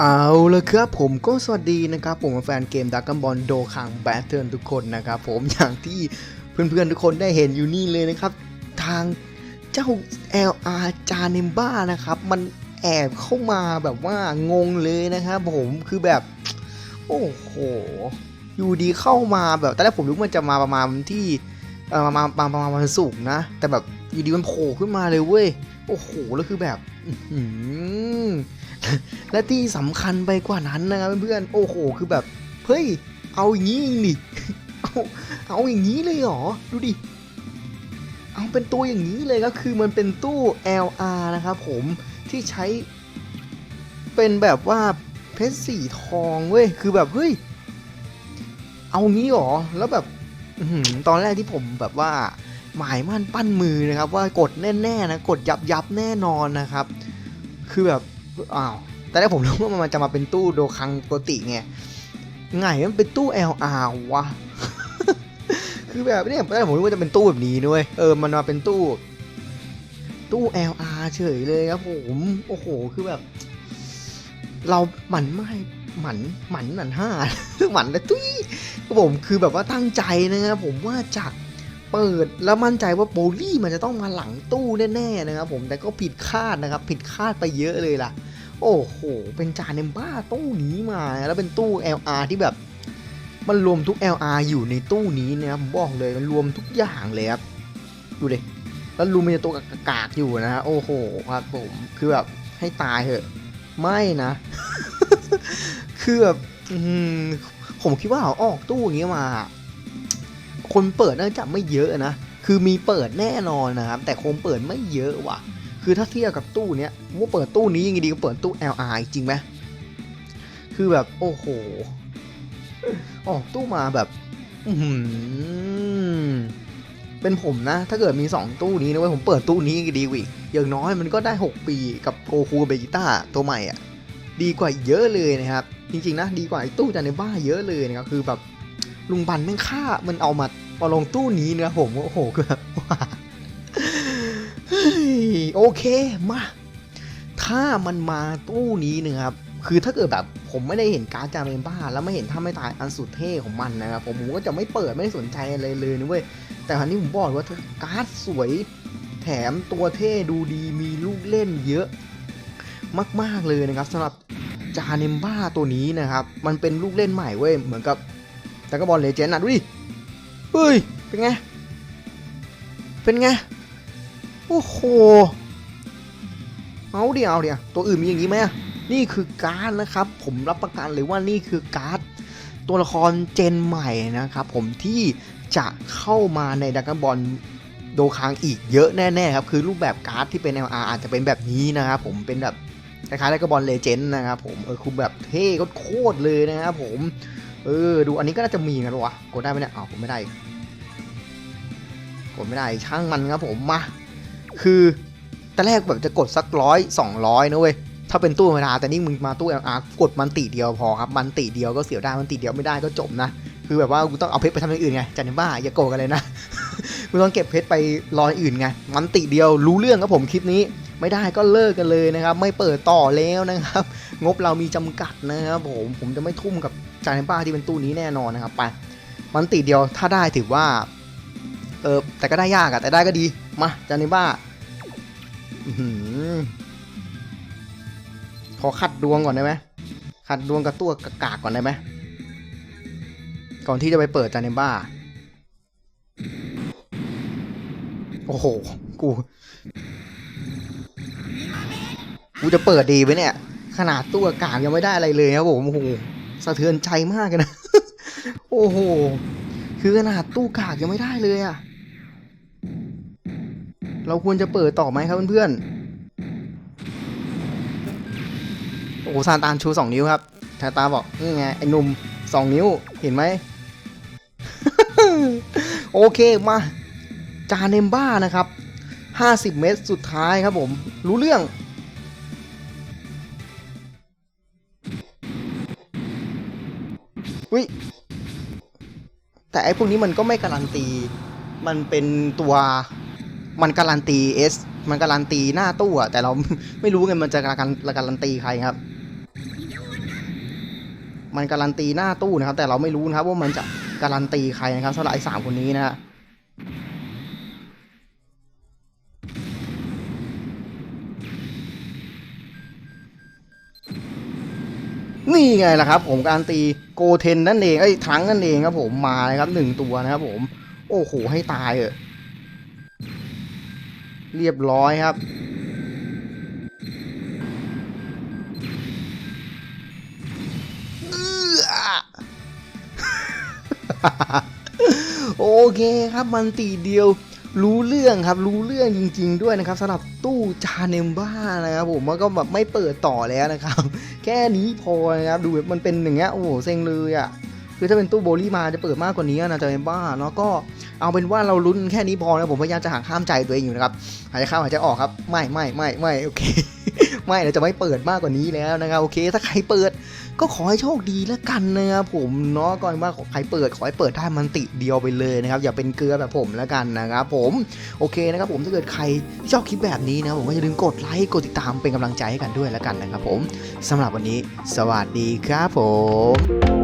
เอาละครับผมก็สวัสดีนะครับผมแฟนเกมดักกันบอลโดคังแบทเทิลทุกคนนะครับผมอย่างที่เพื่อนๆทุกคนได้เห็นอยู่นี่เลยนะครับ ทางเจ้า LR จาเนมบ้านะครับ มันแอบเข้ามาแบบว่างงเลยนะครับผมคือแบบ โอ้โห อยู่ดีเข้ามาแบบตอนแรกผมรู้มันจะมาประมาณที่เออมามามาประมาณวันศุกร์นะ แต่แบบ อยู่ดีมันโผล่ขึ้นมาเลยเว้ย โอ้โห แล้วคือแบบและที่สำคัญไปกว่านั้นนะครับเพื่อนๆ โอ้โห คือแบบ เฮ้ย เอาอย่างนี้นี่เอาเอาอย่างนี้เลยเหรอ ดูดิ เอาเป็นตัวอย่างนี้เลยก็คือมันเป็นตู้ LR นะครับผม ที่ใช้ เป็นแบบว่าเพชรสีทองเว้ย คือแบบเฮ้ย เอางี้เหรอ แล้วแบบตอนแรกที่ผมแบบว่า หมายมั่นปั้นมือนะครับ ว่ากดแน่ๆนะกดยับยับๆแน่นอนนะครับ คือแบบอ้าวแต่แรกผมรู้ว่ามันจะมาเป็นตู้โดคังปกติไงไงมันเป็นตู้ LR วะคือแบบเนี่ยตอนแรกผมรู้ว่าจะเป็นตู้แบบนี้ด้วยเออมันมาเป็นตู้ ตู้ LR เฉยเลยครับผมโอ้โหคือแบบ เราหมันไม่หมันหมันหมันห้าหมันเลยตุ้ยผมคือแบบว่าตั้งใจนะครับผมว่าจะ เปิดแล้วมั่นใจว่าโบลี่มันจะต้องมาหลังตู้แน่ๆนะครับผมแต่ก็ผิดคาดนะครับ ผิดคาดไปเยอะเลยล่ะ โอ้โห เป็นจานเนมบ้าตู้นี้มา แล้วเป็นตู้ LR ที่แบบ มันรวมทุก LR อยู่ในตู้นี้นะครับผมบอกเลยมันรวมทุกอย่างเลยครับดูดิแล้วรูมมันจะตัวกากอยู่นะฮะโอ้โหครับผมคือแบบให้ตายเถอะ ไม่นะ คือแบบผมคิดว่าเอาออกตู้อย่างเงี้ยมา คนเปิดน่าจะไม่เยอะนะ คือมีเปิดแน่นอนนะครับ แต่คงเปิดไม่เยอะว่ะ คือถ้าเทียบกับตู้เนี้ยว่าเปิดตู้นี้ยังดีก็เปิดตู้ LR จริงไหมคือแบบโอ้โหออกตู้มาแบบ อือหือเป็นผมนะ ถ้าเกิดมี 2 ตู้นี้นะเว้ยผมเปิดตู้นี้ดีกว่าอีกอย่างน้อยมันก็ได้ 6 ปีกับโกคูเบจิต้าตัวใหม่อะ ดีกว่าเยอะเลยนะครับ จริงๆนะ ดีกว่าไอ้ตู้จานในบ้าเยอะเลยนะครับคือแบบลุงบันแม่งฆ่ามันเอามา มาลงตู้นี้นะครับผมโอ้โหคือแบบโอเคมา ถ้ามันมาตู้นี้นะครับคือถ้าเกิดแบบผมไม่ได้เห็นการ์ดจาเมนบ้า แล้วไม่เห็นถ้าไม่ตายอันสุดเท่ของมันนะครับผมผมก็จะไม่เปิดไม่สนใจอะไรเลยนะเว้ยแต่ครั้นี้ผมบอกเลยว่าการ์ดสวยแถมตัวเท่ดูดีมีลูกเล่นเยอะ มากๆเลยนะครับสำหรับจาเนมบ้าตัวนี้นะครับ มันเป็นลูกเล่นใหม่เว้ยเหมือนกับแต่ก็บอลเลเจนด์นะดูดิ เฮ้ย เป็นไง เป็นไง โอ้โห เอาเดียวเอาเดียวตัวอื่นมีอย่างนี้ไหมอะนี่คือการ์ดนะครับ ผมรับประกันเลยว่านี่คือการ์ดตัวละครเจนใหม่นะครับผมที่จะเข้ามาในดักบอลโดคังอีกเยอะแน่ๆครับ คือรูปแบบการ์ดที่เป็น LR อาจจะเป็นแบบนี้นะครับผมเป็นแบบคล้ายๆดักบอลเลเจนด์นะครับผมเออคือแบบเท่โคตรเลยนะครับผม เออ ดูอันนี้ก็น่าจะมีนะวะกดได้ไหมเนี่ยอ้าวผมไม่ได้กดไม่ได้ช่างมันครับผมมา คือตอนแรกแบบจะกดสักร้อยสองร้อยนะเว้ยถ้าเป็นตู้ธรรมดาแต่นี่มึงมาตู้ LR กดมันติเดียวพอครับมันติเดียวก็เสียได้มันติเดียวไม่ได้ก็จบนะคือแบบว่ากูต้องเอาเพชรไปทำอย่างอื่นไงจันบ้าอย่าโกกันเลยนะกูต้องเก็บเพชรไปรอยอื่นไงมันติเดียวรู้เรื่องครับผมคลิปนี้ ไม่ได้ก็เลิกกันเลยนะครับ ไม่เปิดต่อแล้วนะครับ งบเรามีจำกัดนะครับผมผมจะไม่ทุ่มกับจานบ้าที่เป็นตู้นี้แน่นอนนะครับไปมันติเดียวถ้าได้ถือว่าเออแต่ก็ได้ยากอะแต่ได้ก็ดีมาจานบ้าอื้อหือขอขัดดวงก่อนได้ไหมขัดดวงกับตัวกากๆก่อนได้ไหมก่อนที่จะไปเปิดจานบ้าโอ้โห กู กูจะเปิดดีไหมเนี่ย ขนาดตัวกากยังไม่ได้อะไรเลยครับผมโอ้โหสะเทือนใจมากเลยนะ โอ้โห คือขนาดตู้กากยังไม่ได้เลยอะเราควรจะเปิดต่อไหมครับเพื่อนๆ โอ้โหซานตานชูสองนิ้วครับทาตาบอกนี่ไงไอ้หนุ่มสองนิ้วเห็นไหม โอเคมา จานเนมบ้านะครับ 50 เมตรสุดท้ายครับผม รู้เรื่อง วิแต่ไอ้พวกนี้มันก็ไม่การันตี มันเป็นตัวมันการันตีเอสมันการันตีหน้าตู้อะแต่เราไม่รู้ไงมันจะการการันตีใครครับ มันการันตีหน้าตู้นะครับ แต่เราไม่รู้นะครับว่ามันจะการันตีใครนะครับสำหรับไอ้สามคนนี้นะฮะ นี่ไงล่ะครับ ผมการตีโกเทนนั่นเองไอ้ทั้งนั่นเองครับผมมาครับหนึ่งตัวนะครับผม โอ้โหให้ตายเถอะเรียบร้อยครับ โอเคครับมันตีเดียว รู้เรื่องครับรู้เรื่องจริง ๆ ด้วยนะครับสำหรับตู้จานเนมบ้านะครับผมมันก็แบบไม่เปิดต่อแล้วนะครับ แค่นี้พอนะครับดูแบบมันเป็นอย่างเงี้ยโอ้โหเซ็งเลยอะคือถ้าเป็นตู้โบลี่มาจะเปิดมากกว่านี้นะจาเนมบ้าแล้วก็เอาเป็นว่าเราลุ้นแค่นี้พอนะผมพยายามจะหาข้ามใจตัวเองอยู่นะครับหายใจเข้าหายใจออกครับ ไม่ไม่ไม่ไม่โอเค ไม่เราจะไม่เปิดมากกว่านี้แล้วนะครับโอเค ถ้าใครเปิดก็ขอให้โชคดีแล้วกันนะครับผมเนาะก่อนว่าใครเปิดขอให้เปิดได้มันติเดียวไปเลยนะครับอย่าเป็นเกลือแบบผมแล้วกันนะครับผมโอเคนะครับผมถ้าเกิดใครที่ชอบคลิปแบบนี้นะผมก็อย่าลืมกดไลค์กดติดตามเป็นกำลังใจให้กันด้วยแล้วกันนะครับผมสำหรับวันนี้ สวัสดีครับผม